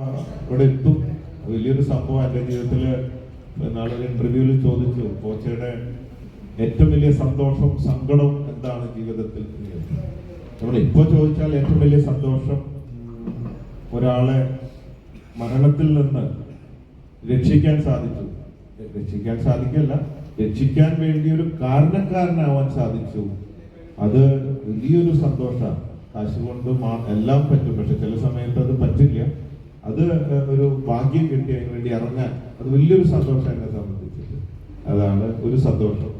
ഇവിടെ എത്തും വലിയൊരു സംഭവം എന്റെ ജീവിതത്തിൽ നാളെ ഇന്റർവ്യൂവിൽ ചോദിച്ചു. കോച്ചയുടെ ഏറ്റവും വലിയ സന്തോഷം സങ്കടം എന്താണ് ജീവിതത്തിൽ? നമ്മൾ ഇപ്പോൾ ചോദിച്ചാൽ ഏറ്റവും വലിയ സന്തോഷം ഒരാളെ മരണത്തിൽ നിന്ന് രക്ഷിക്കാൻ സാധിച്ചു. രക്ഷിക്കാൻ സാധിക്കല്ല രക്ഷിക്കാൻ വേണ്ടി ഒരു കാരണക്കാരനാവാൻ സാധിച്ചു. അത് വലിയൊരു സന്തോഷമാണ്. കാശ് എല്ലാം പറ്റും. പക്ഷെ ചില സമയത്ത് അത് പറ്റില്ല. അത് ഒരു ഭാഗ്യം കിട്ടി അതിന് വേണ്ടി ഇറങ്ങാൻ അത് വലിയൊരു സന്തോഷം എന്നെ സംബന്ധിച്ചിട്ട്. അതാണ് ഒരു സന്തോഷം.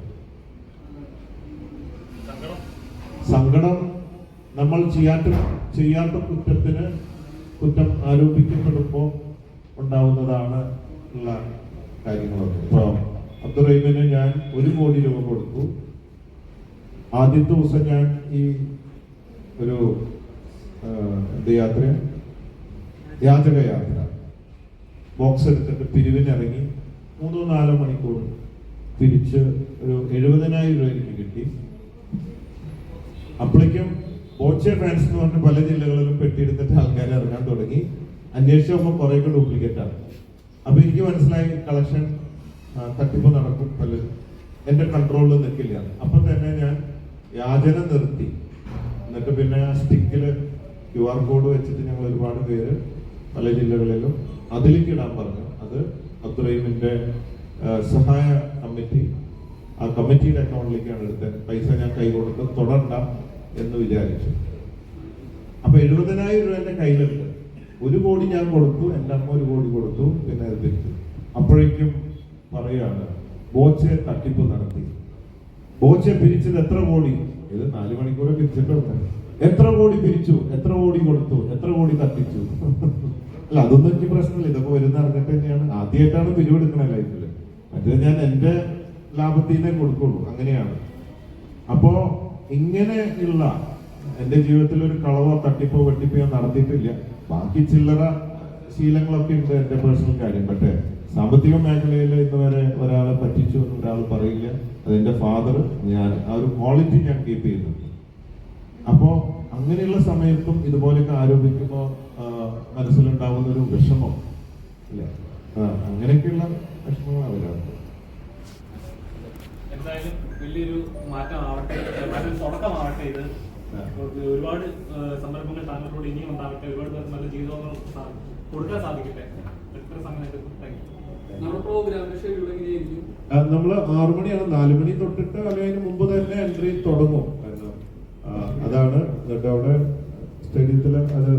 സങ്കടം നമ്മൾ ചെയ്യാത്ത ചെയ്യാത്ത കുറ്റത്തിന് കുറ്റം ആരോപിക്കപ്പെടുമ്പോൾ ഉണ്ടാവുന്നതാണ് ഉള്ള കാര്യങ്ങളൊക്കെ. ഇപ്പൊ അബ്ദുറഹീമിന് ഞാൻ ഒരു കോടി രൂപ കൊടുത്തു. ആദ്യത്തെ ദിവസം ഞാൻ ഈ ഒരു എന്ത് യാത്ര യാചക യാത്ര. ബോക്സ് എടുത്തിട്ട് പിരിവിനിറങ്ങി മൂന്നോ നാലോ മണിക്കൂർ തിരിച്ച് ഒരു എഴുപതിനായിരം രൂപ എനിക്ക് കിട്ടി. അപ്പോഴേക്കും ബോച്ചെ ഫാൻസ് എന്ന് പറഞ്ഞ പല ജില്ലകളിലും പെട്ടിയെടുത്തിട്ട് ആൾക്കാർ ഇറങ്ങാൻ തുടങ്ങി. അന്വേഷിച്ച് നോക്കുമ്പോൾ ഡ്യൂപ്ലിക്കേറ്റ് ആണ്. അപ്പൊ എനിക്ക് മനസ്സിലായി കളക്ഷൻ തട്ടിപ്പ് നടക്കും. പലരും എന്റെ കൺട്രോളിൽ നിൽക്കില്ല. അപ്പൊ തന്നെ ഞാൻ യാചന നിർത്തി. എന്നിട്ട് പിന്നെ ആ സ്റ്റിക്കിൽ ക്യു ആർ കോഡ് വെച്ചിട്ട് ഞങ്ങൾ ഒരുപാട് പേര് പല ജില്ലകളിലും അതിലേക്ക് ഇടാൻ പറഞ്ഞു. അത് അബ്ദുറഹീമിന്റെ സഹായ കമ്മിറ്റി. ആ കമ്മിറ്റിയുടെ അക്കൗണ്ടിലേക്കാണ് എടുത്തത്. പൈസ ഞാൻ കൈ കൊടുത്ത് തുടണ്ട എന്ന് വിചാരിച്ചു. അപ്പൊ എഴുപതിനായിരം രൂപ എന്റെ കയ്യിലുണ്ട്. ഒരു കോടി ഞാൻ കൊടുത്തു. എന്റെ അമ്മ ഒരു കോടി കൊടുത്തു. പിന്നെ അത് തിരിച്ചു. അപ്പോഴേക്കും പറയാണ് ബോച്ചെ തട്ടിപ്പ് നടത്തി. ബോച്ചെ പിരിച്ചത് എത്ര കോടി? ഇത് നാല് മണിക്കൂറെ പിരിച്ചിട്ടുണ്ട് എത്ര കോടി പിരിച്ചു? എത്ര കോടി കൊടുത്തു? എത്ര കോടി തട്ടിച്ചു? അല്ല അതൊന്നും എനിക്ക് പ്രശ്നമില്ല. ഇതൊക്കെ വരുന്ന അറിഞ്ഞിട്ട് തന്നെയാണ്. ആദ്യമായിട്ടാണ് പിരിവെടുക്കണേ ലൈഫിൽ. മറ്റേ ഞാൻ എന്റെ ലാഭത്തിനെ കൊടുക്കുള്ളൂ. അങ്ങനെയാണ്. അപ്പോ ഇങ്ങനെയുള്ള എന്റെ ജീവിതത്തിൽ ഒരു കളവോ തട്ടിപ്പോ വെട്ടിപ്പോ നടത്തിയിട്ടില്ല. ബാക്കി ചില്ലറ ശീലങ്ങളൊക്കെ ഉണ്ട് എന്റെ പേഴ്സണൽ കാര്യം. പക്ഷേ സാമ്പത്തിക മേഖലയിൽ ഇന്ന് വരെ ഒരാളെ പറ്റിച്ചു എന്ന് ഒരാൾ പറയില്ല. അതെന്റെ ഫാദർ ഞാൻ ആ ഒരു ക്വാളിറ്റി ഞാൻ കീപ്പ് ചെയ്യുന്നുണ്ട്. അപ്പോ അങ്ങനെയുള്ള സമയത്തും ഇതുപോലെയൊക്കെ ആരോപിക്കുമ്പോൾ മനസ്സിലുണ്ടാവുന്ന ഒരു വിഷമം ഇല്ല അങ്ങനെയൊക്കെയുള്ള വിഷമങ്ങളാണ് അവരാണ്. എന്തായാലും വലിയൊരു തുടക്കമാവട്ടെ ഇത്. ഒരുപാട് ഏഹ്, സന്ദർഭങ്ങൾ താങ്കളോട് ഇനിയും ഉണ്ടാവട്ടെ. ഒരുപാട് പേർക്ക് നല്ല ജീവിതങ്ങൾ കൊടുക്കാൻ സാധിക്കട്ടെ. എത്ര സമയം താങ്ക് നമ്മുടെ പ്രോഗ്രാമിന്റെ ഷെഡ്യൂൾ എങ്ങനെയായിരിക്കും? ആ, നമ്മൾ ആറു മണിയാണ് നാലു മണി തൊട്ടിട്ട് അല്ലെങ്കിൽ മുമ്പ് തന്നെ എൻട്രി തുടങ്ങും. കാരണം, അതാണ് എന്നിട്ട് അവിടെ സ്റ്റേഡിയത്തിൽ അത്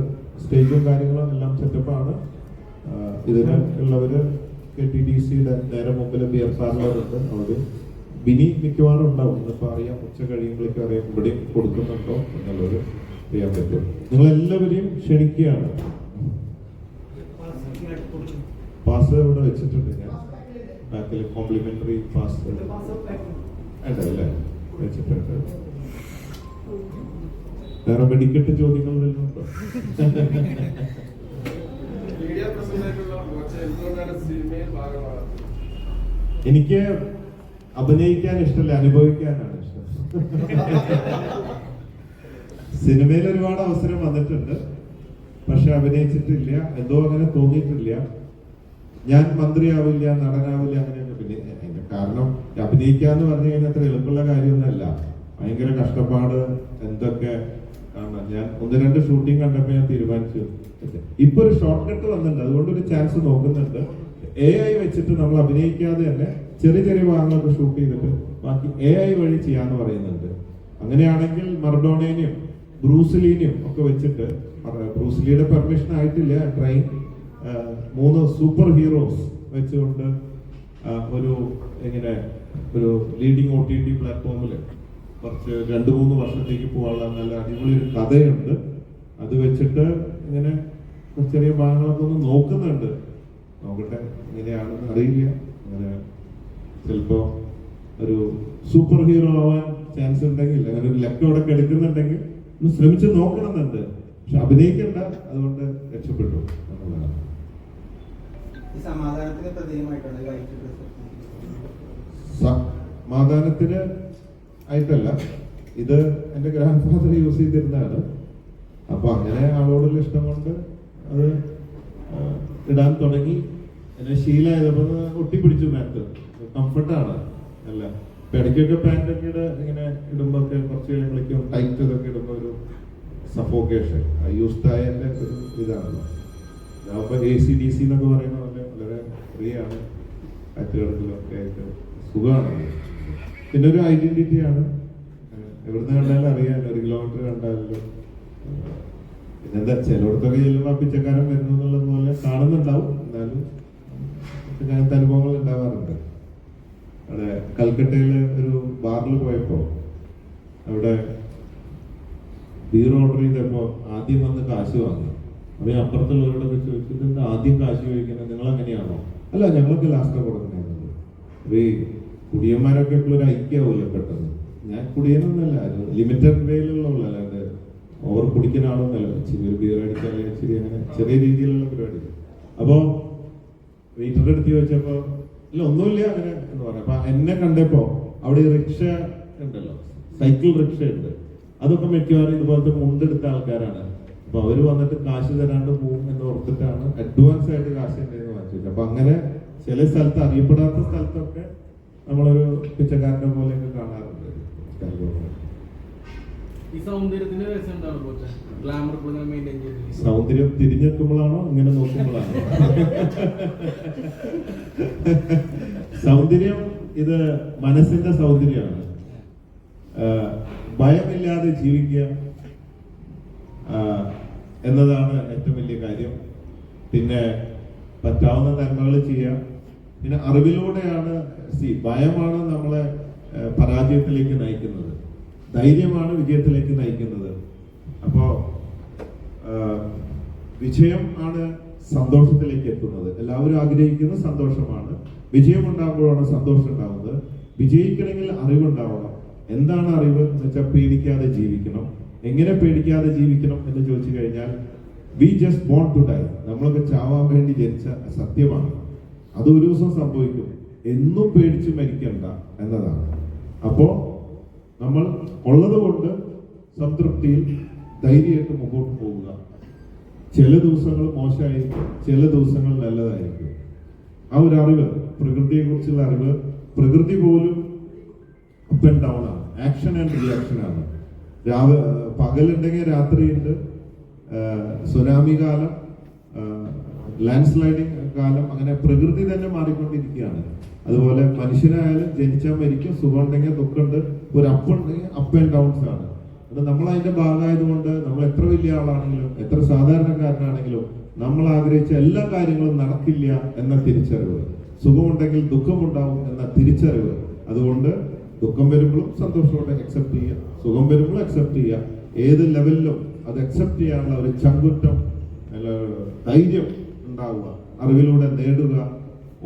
സ്റ്റേജും കാര്യങ്ങളും എല്ലാം സെറ്റപ്പാണ് ഇതിന് ഉള്ളവര് കെ ടി ഡി സിയുടെ നേരെ മുമ്പിൽ ബി എസ് ആറിലുണ്ട് അവർ ബിനി മിക്കവാറും ഉണ്ടാവും. ഇന്നിപ്പോ അറിയാം ഉച്ച കഴിയുമ്പോഴേക്കും അറിയാം ഇവിടെയും കൊടുക്കുന്നുണ്ടോ എന്നുള്ളത് അറിയാൻ പറ്റും. നിങ്ങൾ എല്ലാവരെയും ക്ഷണിക്കുകയാണ്. പാസ് ഇവിടെ വെച്ചിട്ടുണ്ട് ഞാൻ. ബാക്കിൽ കോംപ്ലിമെന്ററി പാസ് അല്ലേ വെച്ചിട്ടുണ്ട്. വേറെ വെടിക്കെട്ട് ചോദ്യങ്ങൾ വരുന്നുണ്ടോ എനിക്ക് അഭിനയിക്കാൻ ഇഷ്ടമല്ല അനുഭവിക്കാനാണ് ഇഷ്ടം. സിനിമയിൽ ഒരുപാട് അവസരം വന്നിട്ടുണ്ട്. പക്ഷെ അഭിനയിച്ചിട്ടില്ല എന്തോ അങ്ങനെ തോന്നിയിട്ടില്ല. ഞാൻ മന്ത്രിയാവില്ല നടനാവില്ല അങ്ങനെയൊക്കെ പിന്നെ അതിന്റെ കാരണം അഭിനയിക്കാന്ന് പറഞ്ഞു കഴിഞ്ഞാൽ അത്ര എളുപ്പമുള്ള കാര്യമൊന്നുമല്ല. ഭയങ്കര കഷ്ടപ്പാട് എന്തൊക്കെ കാണാം ഞാൻ ഒന്ന് രണ്ട് ഷൂട്ടിംഗ് കണ്ടപ്പോൾ ഞാൻ തീരുമാനിച്ചു. ഇപ്പൊ ഒരു ഷോർട്ട് കട്ട് വന്നിട്ടുണ്ട്. അതുകൊണ്ട് ഒരു ചാൻസ് നോക്കുന്നുണ്ട്. എ ഐ വെച്ചിട്ട് നമ്മൾ അഭിനയിക്കാതെ തന്നെ ചെറിയ ചെറിയ ഭാഗങ്ങളൊക്കെ ഷൂട്ട് ചെയ്തിട്ട് ബാക്കി എ ഐ വഴി ചെയ്യാന്ന് പറയുന്നുണ്ട്. അങ്ങനെയാണെങ്കിൽ മർഡോണേനെയും ബ്രൂസ്ലീനെയും ഒക്കെ വെച്ചിട്ട് ബ്രൂസിലിയുടെ പെർമിഷൻ ആയിട്ടില്ല ട്രെയിൻ മൂന്ന് സൂപ്പർ ഹീറോസ് വെച്ചുകൊണ്ട് ഒരു എങ്ങനെ ഒരു ലീഡിങ് ഒ ടി ടി പ്ലാറ്റ്ഫോമിൽ കുറച്ച് രണ്ട് മൂന്ന് വർഷത്തേക്ക് പോകാനുള്ള നല്ല അടിപൊളി ഒരു കഥയുണ്ട്. അത് വെച്ചിട്ട് ഇങ്ങനെ ചെറിയ ഭാഗങ്ങളൊക്കെ ഒന്ന് നോക്കുന്നുണ്ട്. നോക്കട്ടെ എങ്ങനെയാണെന്ന് അറിയില്ല. അങ്ങനെ ചിലപ്പോ ഒരു സൂപ്പർ ഹീറോ ആവാൻ ചാൻസ് ഉണ്ടെങ്കിൽ അങ്ങനെ ഒരു ലക്കോടൊക്കെ എടുക്കുന്നുണ്ടെങ്കിൽ ഒന്ന് ശ്രമിച്ച് നോക്കണമെന്നുണ്ട്. പക്ഷെ അഭിനയിക്കണ്ട അതുകൊണ്ട് രക്ഷപ്പെട്ടു എന്നുള്ളതാണ്. സമാധാനത്തിന് ആയിട്ടല്ല. ഇത് എന്റെ ഗ്രാൻഡ് ഫാദർ യൂസ് ചെയ്തിരുന്നതാണ്. അപ്പൊ അങ്ങനെ ആളോടുള്ള ഇഷ്ടം കൊണ്ട് അത് ഇടാൻ തുടങ്ങി. എന്നെ ശീലമായപ്പോൾ ഒട്ടിപ്പിടിച്ചു പാന്റ് കംഫർട്ടാണ് അല്ല ഇപ്പൊ ഇടയ്ക്കൊക്കെ പാന്റൊക്കെ ഇട ഇങ്ങനെ ഇടുമ്പോൾ ഒക്കെ കുറച്ച് കഴിയുമ്പോഴേക്കും ടൈറ്റ് ഇതൊക്കെ ഇടുമ്പോൾ ഒരു സഫോക്കേഷൻ യൂസ്ഡ് ആയതിന്റെ ഒരു ഇതാണല്ലോ ഞാനിപ്പോ എ സി ഡി സി എന്നൊക്കെ പറയുന്ന പോലെ വളരെ ഫ്രീ ആണ്. കാറ്റ് കിടക്കലൊക്കെ ആയിട്ട്. സുഖമാണ്. പിന്നെ ഒരു ഐഡന്റിറ്റി ആണ് ഏഹ് എവിടുന്ന് കണ്ടാലും അറിയാൻ ഒരു കിലോമീറ്റർ കണ്ടാലല്ലോ പിന്നെന്താ ചിലയിടത്തൊക്കെ ചെല്ലുമ്പോൾ പിച്ചക്കാരൻ വരുന്നു എന്നുള്ളത് പോലെ കാണുന്നുണ്ടാവും. എന്നാലും അങ്ങനത്തെ അനുഭവങ്ങൾ ഉണ്ടാവാറുണ്ട്. അവിടെ കൽക്കട്ടയിൽ ഒരു ബാറിൽ പോയപ്പോ അവിടെ ബീർ ഓർഡർ ചെയ്തപ്പോ ആദ്യം വന്ന് കാശ് വാങ്ങി. അപ്പൊ ഈ അപ്പുറത്തുള്ളവരോടൊക്കെ ചോദിച്ചിട്ട് ആദ്യം കാശ് ചോദിക്കുന്നത്? നിങ്ങൾ അങ്ങനെയാണോ അല്ല ഞങ്ങൾക്ക് ലാസ്റ്റ് കൊടുക്കുന്നത് അപ്പൊ ഈ കുടിയന്മാരൊക്കെ എപ്പോഴും ഒരു ഐക്യാവൂല്ലോ പെട്ടെന്ന്. ഞാൻ കുടിയനൊന്നല്ല ലിമിറ്റഡ് വേയിലുള്ള അല്ലാണ്ട് ഓവർ കുടിക്കുന്ന ഇച്ചിരി ചെറിയ ബിയർ അടിക്കാൻ ഇച്ചിരി അങ്ങനെ ചെറിയ രീതിയിലുള്ള പരിപാടി. അപ്പോ വെയിറ്ററുടെ അടുത്ത് ചോദിച്ചപ്പോ ഇല്ല ഒന്നുമില്ല അങ്ങനെ എന്ന് പറഞ്ഞു. അപ്പൊ എന്നെ കണ്ടപ്പോ അവിടെ റിക്ഷ ഉണ്ടല്ലോ സൈക്കിൾ റിക്ഷ ഉണ്ട്. അതൊക്കെ മിക്കവാറും ഇതുപോലത്തെ മുണ്ടെടുത്ത ആൾക്കാരാണ്. അപ്പൊ അവർ വന്നിട്ട് കാശ് തരാണ്ട് പോകും എന്ന് ഓർത്തിട്ടാണ് അഡ്വാൻസ് ആയിട്ട് കാശ് ഉണ്ടെന്ന് വാങ്ങിച്ചത്. അപ്പൊ അങ്ങനെ ചില സ്ഥലത്ത് അറിയപ്പെടാത്ത സ്ഥലത്തൊക്കെ നമ്മളൊരു പിച്ചക്കാരനെ പോലെയൊക്കെ കാണാറുണ്ട്. സൗന്ദര്യം തിരിഞ്ഞെത്തുമ്പോഴാണോ? ഇങ്ങനെ നോക്കുമ്പോഴാണോ? സൗന്ദര്യം ഇത് മനസ്സിന്റെ സൗന്ദര്യമാണ്. ഭയമില്ലാതെ ജീവിക്കുക എന്നതാണ് ഏറ്റവും വലിയ കാര്യം. പിന്നെ പറ്റാവുന്ന നന്മകൾ ചെയ്യുക പിന്നെ അറിവിലൂടെയാണ് സി ഭയമാണ് നമ്മളെ പരാജയത്തിലേക്ക് നയിക്കുന്നത്. ധൈര്യമാണ് വിജയത്തിലേക്ക് നയിക്കുന്നത്. അപ്പോൾ വിജയം ആണ് സന്തോഷത്തിലേക്ക് എത്തുന്നത്. എല്ലാവരും ആഗ്രഹിക്കുന്ന സന്തോഷമാണ്. വിജയം ഉണ്ടാകുമ്പോഴാണ് സന്തോഷം ഉണ്ടാകുന്നത്. വിജയിക്കണമെങ്കിൽ അറിവുണ്ടാവണം. എന്താണ് അറിവ് എന്ന് വെച്ചാൽ പേടിക്കാതെ ജീവിക്കണം. എങ്ങനെ പേടിക്കാതെ ജീവിക്കണം എന്ന് ചോദിച്ചു കഴിഞ്ഞാൽ we just born to die നമ്മളൊക്കെ ചാവാൻ വേണ്ടി ജനിച്ച സത്യമാണ്. അത് ഒരു ദിവസം സംഭവിക്കും. എന്നും പേടിച്ച് മരിക്കണ്ട എന്നതാണ്. അപ്പോ നമ്മൾ ഉള്ളത് കൊണ്ട് സംതൃപ്തിയിൽ ധൈര്യമായിട്ട് മുമ്പോട്ട് പോവുക. ചില ദിവസങ്ങൾ മോശമായിരിക്കും ചില ദിവസങ്ങൾ നല്ലതായിരിക്കും. ആ ഒരു അറിവ് പ്രകൃതിയെ കുറിച്ചുള്ള അറിവ് പ്രകൃതി പോലും അപ്പ് ആൻഡ് ഡൗൺ ആണ്. ആക്ഷൻ ആൻഡ് റിയാക്ഷൻ ആണ്. രാവിലെ പകലുണ്ടെങ്കിൽ രാത്രിയുണ്ട്. സുനാമി കാലം ലാൻഡ് സ്ലൈഡിങ് കാലം അങ്ങനെ പ്രകൃതി തന്നെ മാറിക്കൊണ്ടിരിക്കുകയാണ്. അതുപോലെ മനുഷ്യനായാലും ജനിച്ചാൽ മരിക്കും സുഖം ഉണ്ടെങ്കിൽ ദുഃഖമുണ്ട് ഒരു അപ്പ് ഉണ്ടെങ്കിൽ അപ്പ് ആൻഡ് ഡൗൺസ് ആണ്. അത് നമ്മൾ അതിന്റെ ഭാഗമായതുകൊണ്ട് നമ്മൾ എത്ര വലിയ ആളാണെങ്കിലും എത്ര സാധാരണക്കാരനാണെങ്കിലും നമ്മൾ ആഗ്രഹിച്ച എല്ലാ കാര്യങ്ങളും നടക്കില്ല എന്ന തിരിച്ചറിവ്. സുഖമുണ്ടെങ്കിൽ ദുഃഖമുണ്ടാവും എന്ന തിരിച്ചറിവ്. അതുകൊണ്ട് ദുഃഖം വരുമ്പോഴും സന്തോഷത്തോടെ അക്സെപ്റ്റ് ചെയ്യുക. സുഖം വരുമ്പോഴും അക്സെപ്റ്റ് ചെയ്യുക. ഏത് ലെവലിലും അത് അക്സെപ്റ്റ് ചെയ്യാനുള്ള ഒരു ചങ്കുറ്റം ധൈര്യം ഉണ്ടാവുക. അറിവിലൂടെ നേടുക.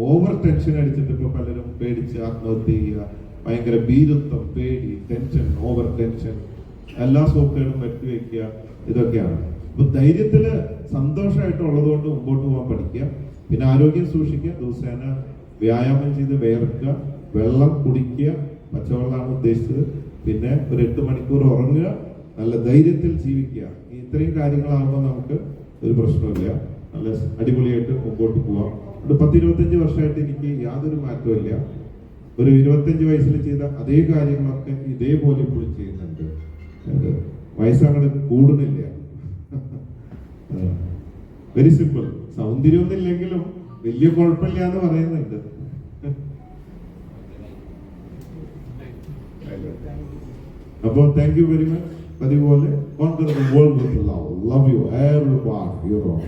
ഓവർ ടെൻഷൻ അടിച്ചിട്ട് ഇപ്പൊ പലരും പേടിച്ച് ആത്മഹത്യ ചെയ്യുക. ഭയങ്കര ഭീരുത്വം പേടി ടെൻഷൻ ഓവർ ടെൻഷൻ എല്ലാ സോക്കേടും വെക്കുക. ഇതൊക്കെയാണ്. അപ്പൊ ധൈര്യത്തിൽ സന്തോഷമായിട്ട് ഉള്ളതുകൊണ്ട് മുമ്പോട്ട് പോകാൻ പഠിക്കുക. പിന്നെ ആരോഗ്യം സൂക്ഷിക്കുക. ദിവസേന വ്യായാമം ചെയ്ത് വേർക്കുക. വെള്ളം കുടിക്കുക. പച്ചവെള്ളമാണ് ഉദ്ദേശിച്ചത്. പിന്നെ ഒരു എട്ട് മണിക്കൂർ ഉറങ്ങുക. നല്ല ധൈര്യത്തിൽ ജീവിക്കുക. ഇത്രയും കാര്യങ്ങളാകുമ്പോൾ നമുക്ക് ഒരു പ്രശ്നമില്ല നല്ല അടിപൊളിയായിട്ട് മുമ്പോട്ട് പോവാം. ഒരു പത്തിരുപത്തഞ്ച് വർഷമായിട്ട് എനിക്ക് യാതൊരു മാറ്റവും ഒരു ഇരുപത്തഞ്ച് വയസ്സിൽ ചെയ്ത അതേ കാര്യങ്ങളൊക്കെ ഇതേപോലെ ഇപ്പോഴും ചെയ്യുന്നുണ്ട്. അത് വയസ്സങ്ങോട്ട് കൂടുന്നില്ല. വെരി സിമ്പിൾ സൗന്ദര്യമൊന്നും ഇല്ലെങ്കിലും വലിയ കുഴപ്പമില്ല എന്ന് പറയുന്നുണ്ട്. അപ്പോൾ thank you very much പതിപോലെ conquer the world with love love you every part your own